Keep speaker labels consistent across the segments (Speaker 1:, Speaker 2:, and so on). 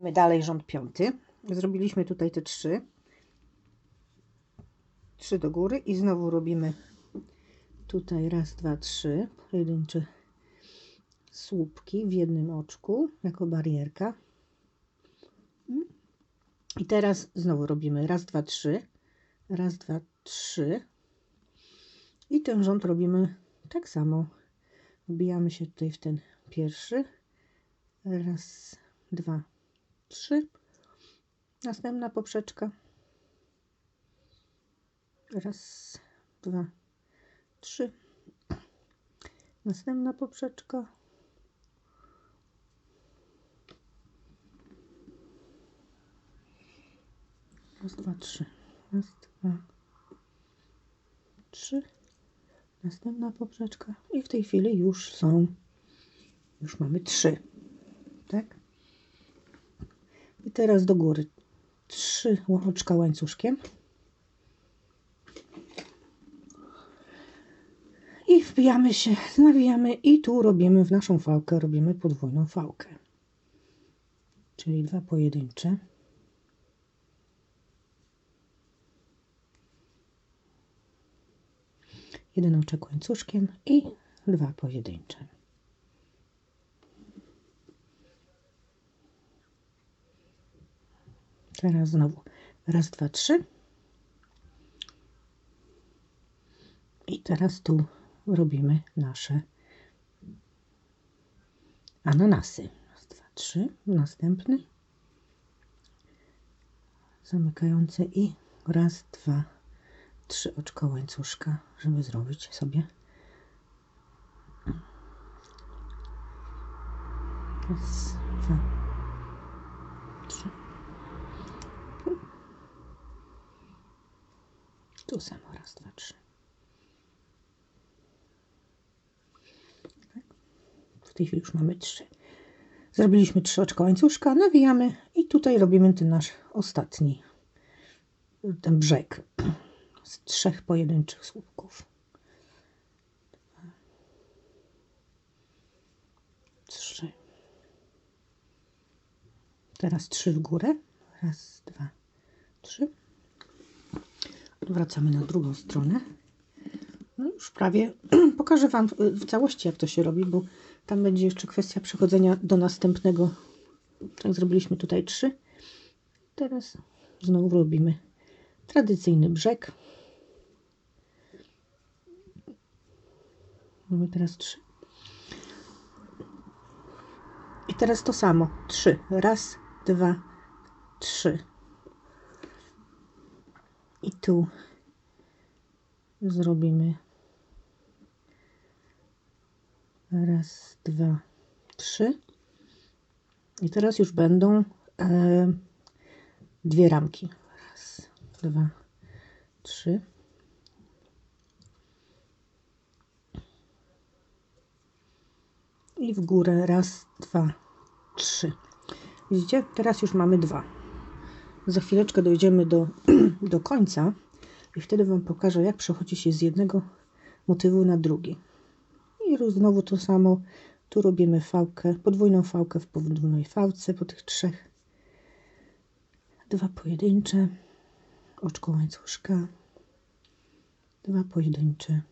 Speaker 1: My dalej rząd piąty. Zrobiliśmy tutaj te trzy. Trzy do góry i znowu robimy tutaj raz, dwa, trzy pojedyncze słupki w jednym oczku jako barierka. I teraz znowu robimy raz, dwa, trzy, raz, dwa, trzy. I ten rząd robimy tak samo. Wbijamy się tutaj w ten pierwszy. Raz, dwa, trzy. Następna poprzeczka. Raz, dwa, trzy. Następna poprzeczka. Raz, dwa, trzy. Raz, dwa, trzy. Następna poprzeczka. I w tej chwili już są, już mamy trzy. Tak? I teraz do góry. Trzy oczka łańcuszkiem. I wbijamy się, nawijamy i tu robimy w naszą fałkę, robimy podwójną fałkę. Czyli dwa pojedyncze. jeden oczek łańcuszkiem i dwa pojedyncze. Teraz znowu raz, dwa, trzy. I teraz tu robimy nasze ananasy. Raz, dwa, trzy. Następny. Zamykający i raz, dwa, trzy oczka łańcuszka, żeby zrobić sobie raz, dwa, trzy. Tu samo raz, dwa, trzy. Tak. W tej chwili już mamy trzy. Zrobiliśmy trzy oczka łańcuszka, nawijamy i tutaj robimy ten nasz ostatni, ten brzeg z trzech pojedynczych słupków. Trzy. Teraz trzy w górę. Raz, dwa, trzy. Wracamy na drugą stronę. No już prawie pokażę Wam w całości, jak to się robi, bo tam będzie jeszcze kwestia przechodzenia do następnego. Tak, zrobiliśmy tutaj trzy. Teraz znowu robimy tradycyjny brzeg. Mamy teraz trzy. I teraz to samo. Trzy. Raz, dwa, trzy. I tu zrobimy raz, dwa, trzy. I teraz już będą e, dwie ramki. Raz, dwa, trzy. i w górę raz, dwa, trzy. Widzicie? Teraz już mamy dwa. Za chwileczkę dojdziemy do, do końca i wtedy Wam pokażę, jak przechodzi się z jednego motywu na drugi. I znowu to samo. Tu robimy fałkę, podwójną fałkę w podwójnej fałce po tych trzech. Dwa pojedyncze, oczko łańcuszka, dwa pojedyncze.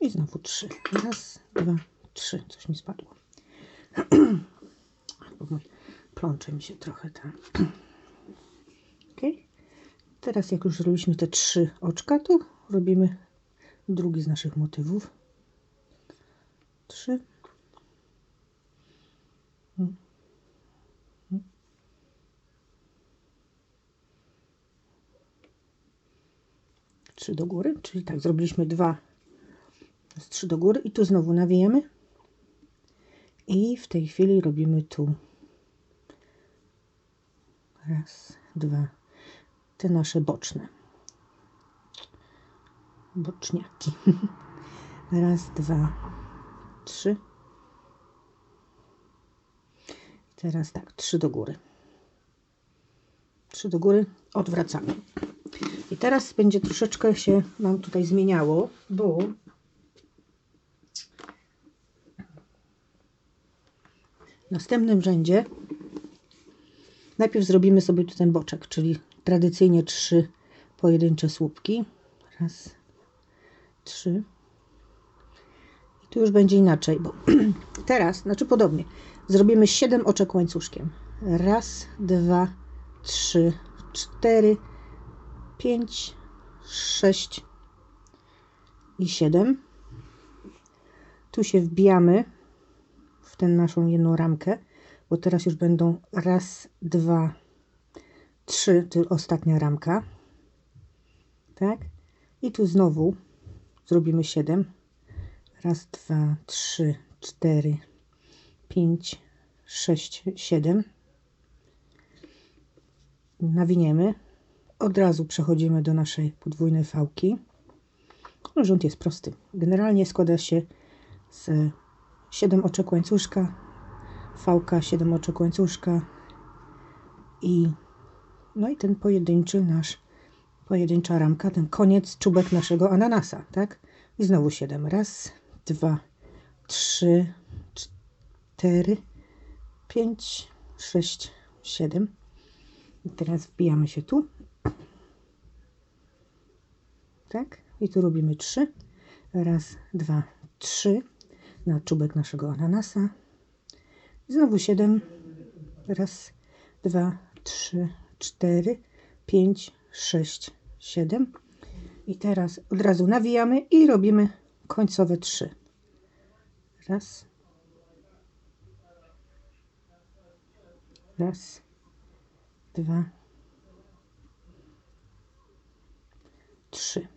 Speaker 1: I znowu trzy. Raz, dwa, trzy. Coś mi spadło. Plącze mi się trochę tam. ok. Teraz jak już zrobiliśmy te trzy oczka, to robimy drugi z naszych motywów. Trzy. Trzy do góry, czyli tak, zrobiliśmy dwa z trzy do góry i tu znowu nawijamy i w tej chwili robimy tu. Raz, dwa. Te nasze boczne. Boczniaki. Raz, dwa, trzy. Teraz tak, trzy do góry. Trzy do góry odwracamy. I teraz będzie troszeczkę się nam tutaj zmieniało, bo W następnym rzędzie najpierw zrobimy sobie tu ten boczek, czyli tradycyjnie trzy pojedyncze słupki. Raz, trzy. I tu już będzie inaczej, bo teraz, znaczy podobnie, zrobimy 7 oczek łańcuszkiem. Raz, dwa, trzy, cztery, pięć, sześć i siedem. Tu się wbijamy w tę naszą jedną ramkę, bo teraz już będą raz, dwa, trzy, to ostatnia ramka. Tak? I tu znowu zrobimy 7. Raz, dwa, trzy, cztery, pięć, sześć, siedem. Nawiniemy. Od razu przechodzimy do naszej podwójnej fałki. No, rząd jest prosty. Generalnie składa się z 7 oczek łańcuszka, fałka, 7 oczek łańcuszka i no i ten pojedynczy nasz, pojedyncza ramka, ten koniec, czubek naszego ananasa, tak? I znowu 7. Raz, dwa, trzy, cztery, pięć, sześć, siedem. I teraz wbijamy się tu. Tak? I tu robimy trzy. Raz, dwa, trzy na czubek naszego ananasa. Znowu siedem. Raz, dwa, trzy, cztery, pięć, sześć, siedem. I teraz od razu nawijamy i robimy końcowe trzy. Raz. Raz. Dwa. Trzy.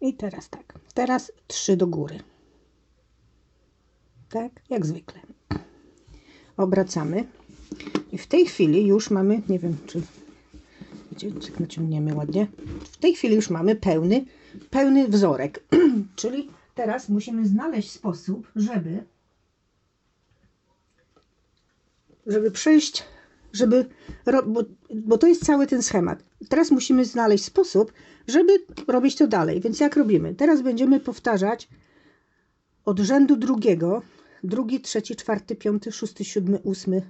Speaker 1: I teraz tak. Teraz trzy do góry. Tak, jak zwykle. Obracamy. I w tej chwili już mamy, nie wiem, czy jak naciągniemy ładnie. W tej chwili już mamy pełny, pełny wzorek. Czyli teraz musimy znaleźć sposób, żeby żeby przejść, żeby, bo, bo to jest cały ten schemat. Teraz musimy znaleźć sposób, żeby robić to dalej. Więc jak robimy? Teraz będziemy powtarzać od rzędu drugiego, drugi, trzeci, czwarty, piąty, szósty, siódmy, ósmy,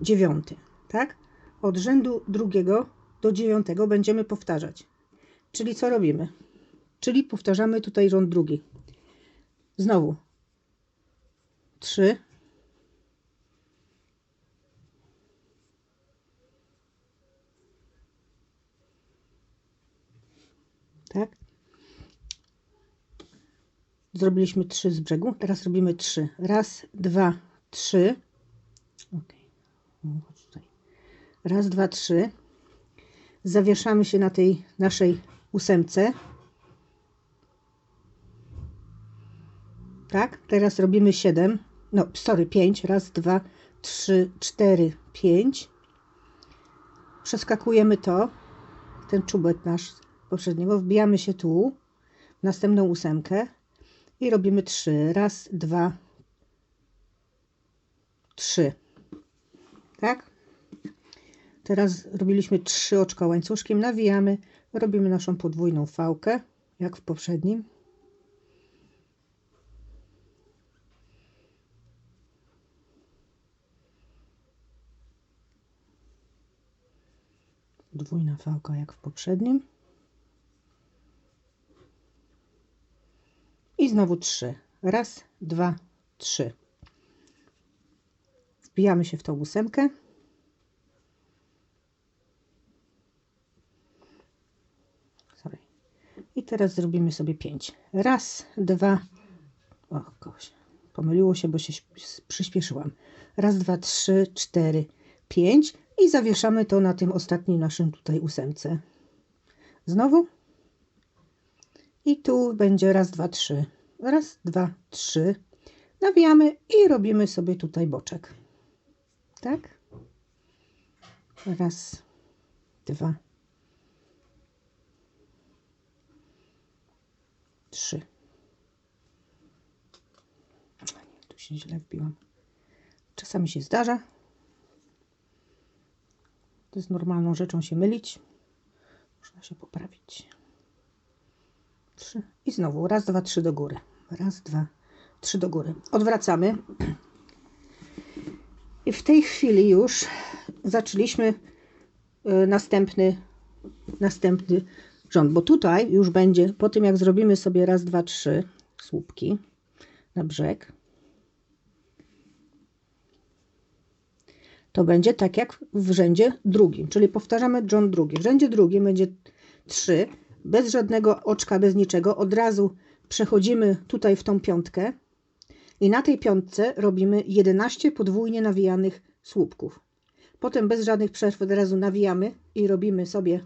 Speaker 1: dziewiąty, tak? Od rzędu drugiego do dziewiątego będziemy powtarzać. Czyli co robimy? Czyli powtarzamy tutaj rząd drugi. Znowu. Trzy. Tak? Zrobiliśmy trzy z brzegu. Teraz robimy trzy. Raz, dwa, trzy. Ok. Tutaj. Raz, dwa, trzy. Zawieszamy się na tej naszej ósemce. Tak, teraz robimy 7, no sorry, 5, raz, dwa, trzy, cztery, pięć. Przeskakujemy to, ten czubek nasz poprzedniego, wbijamy się tu, w następną ósemkę i robimy 3, raz, dwa, trzy. Tak? Teraz robiliśmy trzy oczka łańcuszkiem, nawijamy, robimy naszą podwójną fałkę, jak w poprzednim. Podwójna fałka jak w poprzednim. I znowu trzy. Raz, dwa, trzy. Wbijamy się w tą ósemkę. Sorry. I teraz zrobimy sobie pięć. Raz, dwa. O, kogoś. Pomyliło się, bo się przyspieszyłam. Raz, dwa, trzy, cztery, pięć. I zawieszamy to na tym ostatnim naszym tutaj ósemce. Znowu. I tu będzie raz, dwa, trzy. Raz, dwa, trzy. Nawijamy i robimy sobie tutaj boczek. Tak? Raz, dwa, trzy. Tu się źle wbiłam. Czasami się zdarza. To jest normalną rzeczą się mylić. Można się poprawić. Trzy. I znowu raz, dwa, trzy do góry. Raz, dwa, trzy do góry. Odwracamy. I w tej chwili już zaczęliśmy y, następny, następny rząd, bo tutaj już będzie, po tym jak zrobimy sobie raz, dwa, trzy słupki na brzeg, to będzie tak jak w rzędzie drugim, czyli powtarzamy rząd drugi. W rzędzie drugim będzie 3, bez żadnego oczka, bez niczego. Od razu przechodzimy tutaj w tą piątkę i na tej piątce robimy 11 podwójnie nawijanych słupków. Potem bez żadnych przerw od razu nawijamy i robimy sobie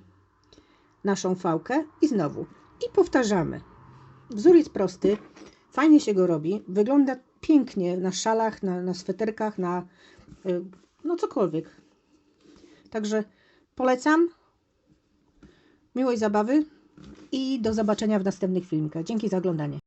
Speaker 1: naszą fałkę i znowu. I powtarzamy. Wzór jest prosty, fajnie się go robi, wygląda pięknie na szalach, na, na sweterkach, na y, no cokolwiek. Także polecam. Miłej zabawy i do zobaczenia w następnych filmikach. Dzięki za oglądanie.